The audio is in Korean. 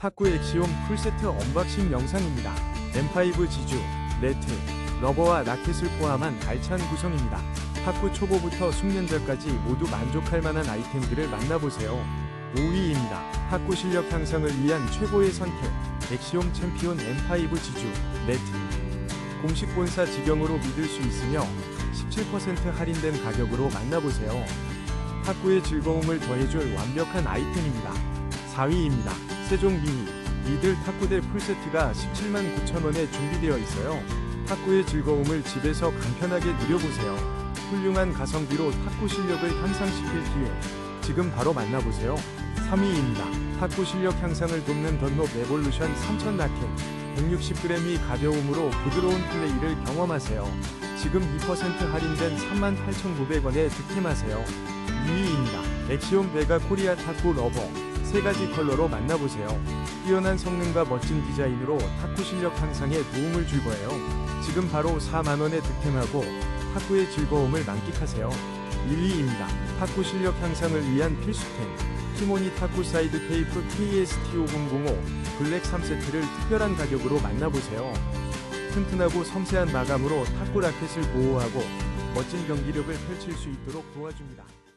탁구 엑시온 풀세트 언박싱 영상입니다. M5 지주, 네트, 러버와 라켓을 포함한 알찬 구성입니다. 탁구 초보부터 숙련자까지 모두 만족할 만한 아이템들을 만나보세요. 5위입니다. 탁구 실력 향상을 위한 최고의 선택. 엑시옴 챔피온 M5 지주, 네트. 공식 본사 직영으로 믿을 수 있으며 17% 할인된 가격으로 만나보세요. 탁구의 즐거움을 더해줄 완벽한 아이템입니다. 4위입니다. 세종 미니 미들 탁구대 풀세트가 17만 9천원에 준비되어 있어요. 탁구의 즐거움을 집에서 간편하게 누려보세요. 훌륭한 가성비로 탁구 실력을 향상시킬 기회. 지금 바로 만나보세요. 3위입니다. 탁구 실력 향상을 돕는 던롭 레볼루션 3000 라켓. 160g이 가벼움으로 부드러운 플레이를 경험하세요. 지금 2% 할인된 38,900원에 득템하세요. 2위입니다. 엑시온 베가 코리아 탁구 러버. 세 가지 컬러로 만나보세요. 뛰어난 성능과 멋진 디자인으로 탁구 실력 향상에 도움을 줄 거예요. 지금 바로 4만원에 득템하고 탁구의 즐거움을 만끽하세요. 1위입니다. 탁구 실력 향상을 위한 필수템. 티모니 탁구 사이드 테이프 KST5005 블랙 3세트를 특별한 가격으로 만나보세요. 튼튼하고 섬세한 마감으로 탁구 라켓을 보호하고 멋진 경기력을 펼칠 수 있도록 도와줍니다.